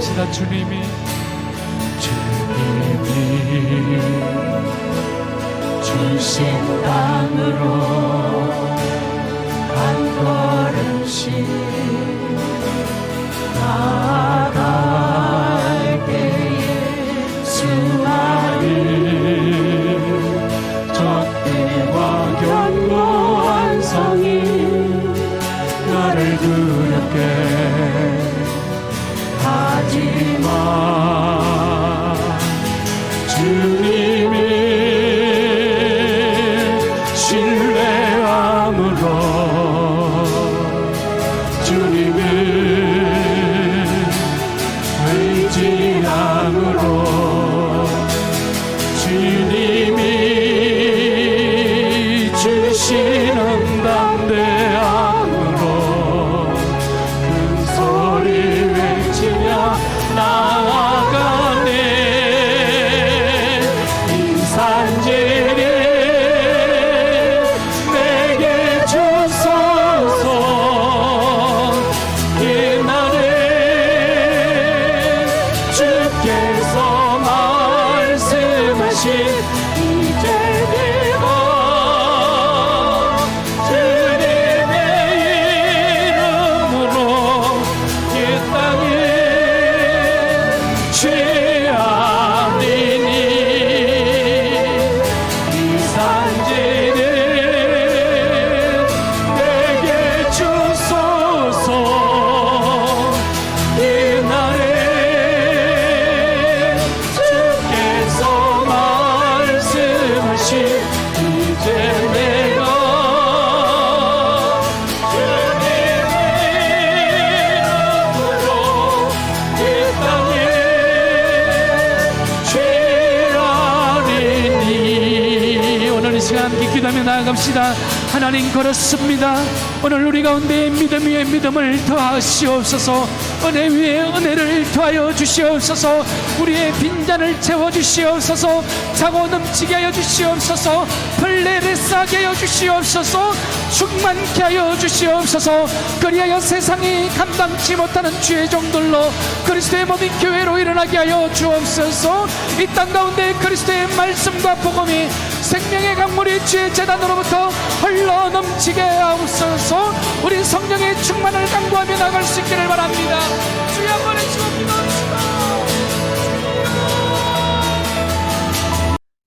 고백합시다 주님이. 주님이 주신 땅으로 한 걸음씩 나아갈 때에 수많은 시간 함께 기도하며 나아갑시다. 하나님 걸었습니다. 오늘 우리 가운데 믿음 위에 믿음을 더하시옵소서. 은혜 위에 은혜를 더하여 주시옵소서. 우리의 빈잔을 채워주시옵소서. 차고 넘치게 하여 주시옵소서. 벌레를 싸게 하여 주시옵소서 충만케 하여 주시옵소서. 그리하여 세상이 감당치 못하는 주의 종들로 그리스도의 몸인 교회로 일어나게 하여 주옵소서. 이 땅 가운데 그리스도의 말씀과 복음이 생명의 강물이 주의 재단으로부터 흘러 넘치게 하옵소서. 우리 성령의 충만을 강구하며 나갈 수 있기를 바랍니다. 주여 한번 기도합시다.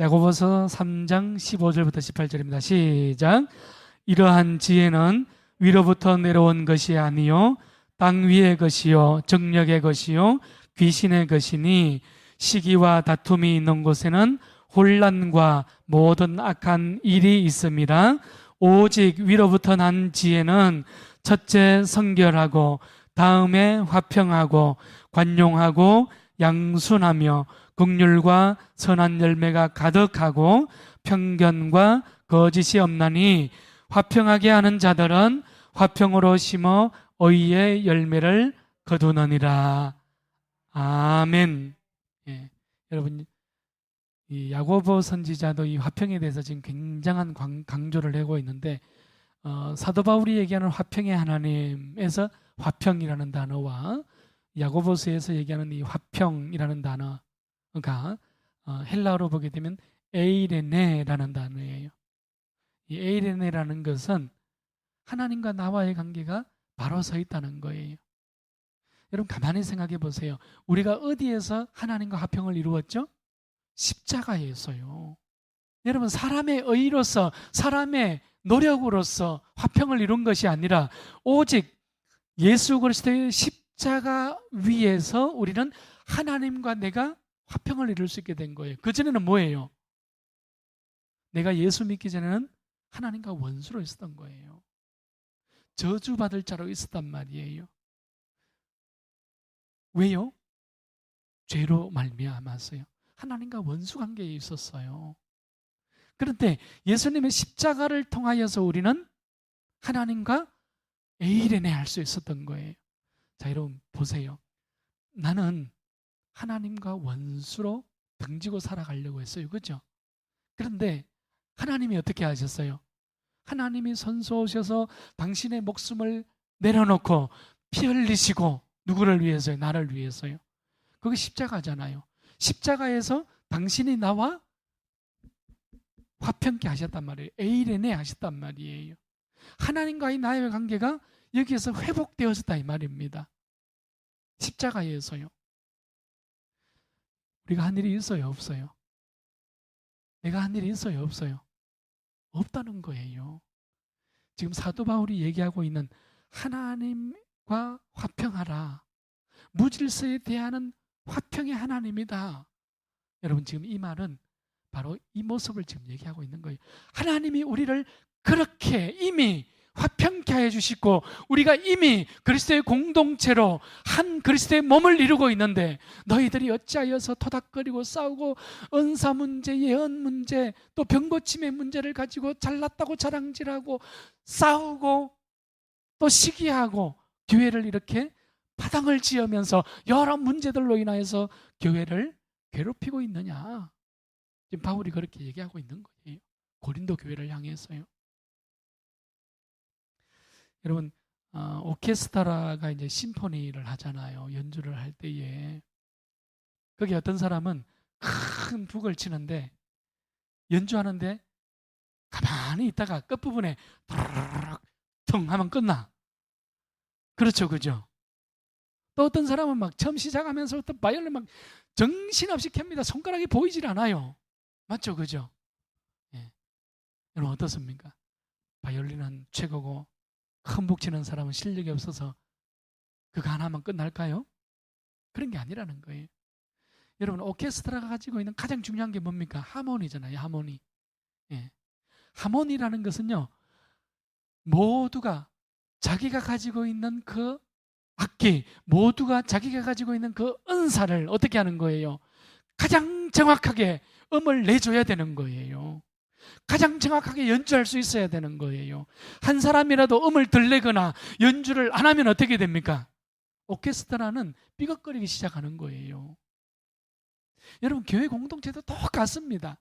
야고보서 3장 15절부터 18절입니다. 시작. 이러한 지혜는 위로부터 내려온 것이 아니요 땅 위의 것이요 정력의 것이요 귀신의 것이니 시기와 다툼이 있는 곳에는 혼란과 모든 악한 일이 있습니다. 오직 위로부터 난 지혜는 첫째 성결하고 다음에 화평하고 관용하고 양순하며 긍휼과 선한 열매가 가득하고 편견과 거짓이 없나니 화평하게 하는 자들은 화평으로 심어 의의 열매를 거두느니라. 아멘. 예. 여러분 이 야고보 선지자도 이 화평에 대해서 지금 굉장한 광- 강조를 하고 있는데 어, 사도 바울이 얘기하는 화평의 하나님에서 화평이라는 단어와 야고보서에서 얘기하는 이 화평이라는 단어가 어, 헬라어로 보게 되면 에이레네라는 단어예요. 이 에이레네라는 것은 하나님과 나와의 관계가 바로 서 있다는 거예요. 여러분 가만히 생각해 보세요. 우리가 어디에서 하나님과 화평을 이루었죠? 십자가에서요. 여러분 사람의 의로서 사람의 노력으로서 화평을 이룬 것이 아니라 오직 예수 그리스도의 십자가 위에서 우리는 하나님과 내가 화평을 이룰 수 있게 된 거예요. 그 전에는 뭐예요? 내가 예수 믿기 전에는 하나님과 원수로 있었던 거예요. 저주받을 자로 있었단 말이에요. 왜요? 죄로 말미암았어요. 하나님과 원수 관계에 있었어요. 그런데 예수님의 십자가를 통하여서 우리는 하나님과 에이레네 할 수 있었던 거예요. 자, 여러분 보세요. 나는 하나님과 원수로 등지고 살아가려고 했어요. 그죠? 그런데 하나님이 어떻게 하셨어요? 하나님이 선소하셔서 당신의 목숨을 내려놓고 피 흘리시고 누구를 위해서요? 나를 위해서요. 그게 십자가잖아요. 십자가에서 당신이 나와 화평케 하셨단 말이에요. 에이레네 하셨단 말이에요. 하나님과의 나의 관계가 여기에서 회복되어졌다 이 말입니다. 십자가에서요. 우리가 한 일이 있어요, 없어요? 내가 한 일이 있어요, 없어요? 없다는 거예요. 지금 사도 바울이 얘기하고 있는 하나님과 화평하라. 무질서에 대하는 화평의 하나님이다. 여러분 지금 이 말은 바로 이 모습을 지금 얘기하고 있는 거예요. 하나님이 우리를 그렇게 이미 화평케 해 주시고 우리가 이미 그리스도의 공동체로 한 그리스도의 몸을 이루고 있는데 너희들이 어찌하여서 토닥거리고 싸우고 은사 문제, 예언 문제, 또 병고침의 문제를 가지고 잘났다고 자랑질하고 싸우고 또 시기하고 교회를 이렇게 파당을 지으면서 여러 문제들로 인하여서 교회를 괴롭히고 있느냐. 지금 바울이 그렇게 얘기하고 있는 거예요. 고린도 교회를 향해서요. 여러분 어, 오케스트라가 이제 심포니를 하잖아요. 연주를 할 때에 거기 어떤 사람은 큰 북을 치는데 연주하는데 가만히 있다가 끝부분에 텅 하면 끝나. 그렇죠, 그죠? 또 어떤 사람은 막 처음 시작하면서부터 바이올린 막 정신없이 켭니다. 손가락이 보이질 않아요. 맞죠, 그죠? 예. 여러분 어떻습니까? 바이올린은 최고고 큰북 치는 사람은 실력이 없어서 그거 하나만 끝날까요? 그런 게 아니라는 거예요. 여러분 오케스트라가 가지고 있는 가장 중요한 게 뭡니까? 하모니잖아요. 하모니. 예. 하모니라는 것은요. 모두가 자기가 가지고 있는 그 악기, 모두가 자기가 가지고 있는 그 은사를 어떻게 하는 거예요? 가장 정확하게 음을 내줘야 되는 거예요. 가장 정확하게 연주할 수 있어야 되는 거예요. 한 사람이라도 음을 들내거나 연주를 안 하면 어떻게 됩니까? 오케스트라는 삐걱거리기 시작하는 거예요. 여러분, 교회 공동체도 똑같습니다.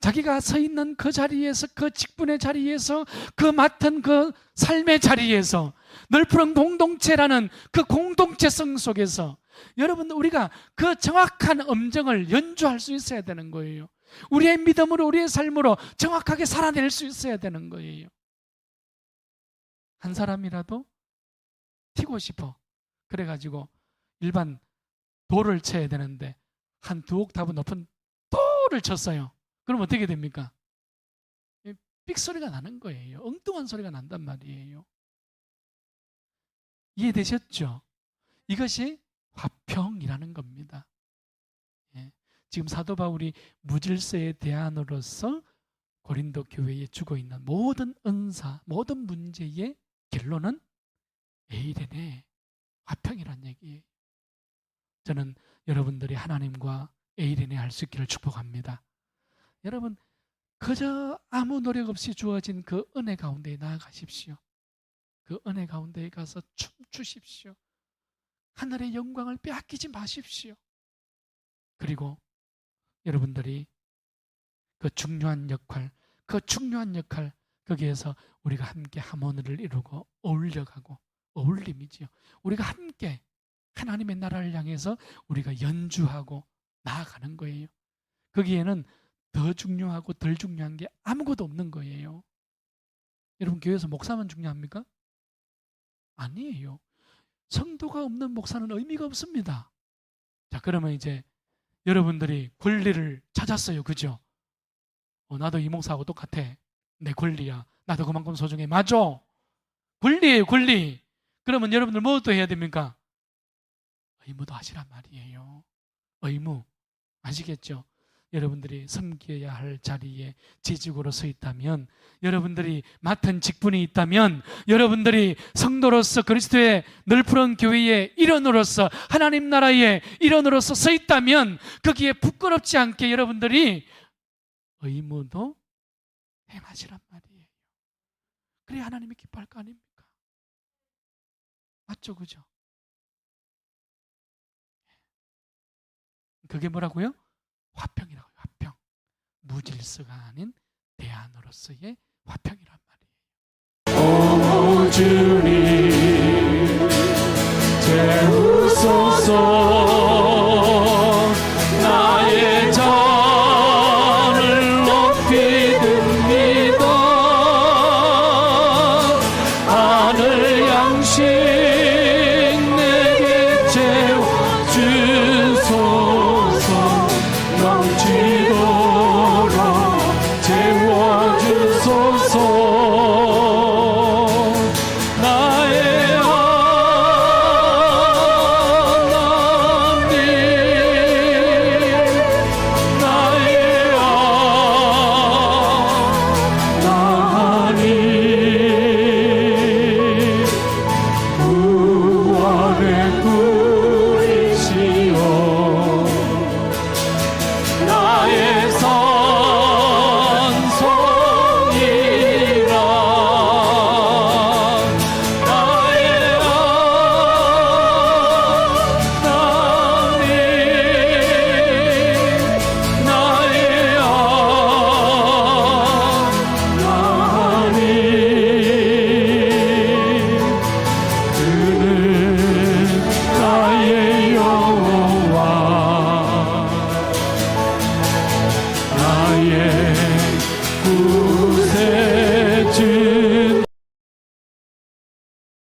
자기가 서 있는 그 자리에서, 그 직분의 자리에서, 그 맡은 그 삶의 자리에서, 넓은 공동체라는 그 공동체성 속에서, 여러분, 우리가 그 정확한 음정을 연주할 수 있어야 되는 거예요. 우리의 믿음으로, 우리의 삶으로 정확하게 살아낼 수 있어야 되는 거예요. 한 사람이라도 튀고 싶어. 그래가지고 일반 도를 쳐야 되는데, 한 두 옥타브 높은 도를 쳤어요. 그럼 어떻게 됩니까? 삑 소리가 나는 거예요. 엉뚱한 소리가 난단 말이에요. 이해되셨죠? 이것이 화평이라는 겁니다. 예. 지금 사도 바울이 무질서의 대안으로서 고린도 교회에 주고 있는 모든 은사, 모든 문제의 결론은 에이덴의 화평이란 얘기예요. 저는 여러분들이 하나님과 에이덴에 할 수 있기를 축복합니다. 여러분 그저 아무 노력 없이 주어진 그 은혜 가운데 나아가십시오. 그 은혜 가운데 가서 춤추십시오. 하늘의 영광을 빼앗기지 마십시오. 그리고 여러분들이 그 중요한 역할, 그 중요한 역할 거기에서 우리가 함께 하모니를 이루고 어울려가고 어울림이지요. 우리가 함께 하나님의 나라를 향해서 우리가 연주하고 나아가는 거예요. 거기에는 더 중요하고 덜 중요한 게 아무것도 없는 거예요. 여러분 교회에서 목사만 중요합니까? 아니에요. 성도가 없는 목사는 의미가 없습니다. 자, 그러면 이제 여러분들이 권리를 찾았어요. 그죠? 어, 나도 이 목사하고 똑같아. 내 권리야. 나도 그만큼 소중해. 맞아. 권리예요, 권리. 그러면 여러분들 뭐또 해야 됩니까? 의무도 하시란 말이에요. 의무. 아시겠죠? 여러분들이 섬겨야 할 자리에 재직으로 서 있다면, 여러분들이 맡은 직분이 있다면, 여러분들이 성도로서 그리스도의 넓은 교회의 일원으로서 하나님 나라의 일원으로서 서 있다면, 거기에 부끄럽지 않게 여러분들이 의무도 행하시란 말이에요. 그래 하나님이 기뻐할 거 아닙니까? 맞죠, 그죠? 그게 뭐라고요? 화평이라고요. 화평. 무질서가 아닌 대안으로서의 화평이란 말이에요. 오 주님 재우소서 채워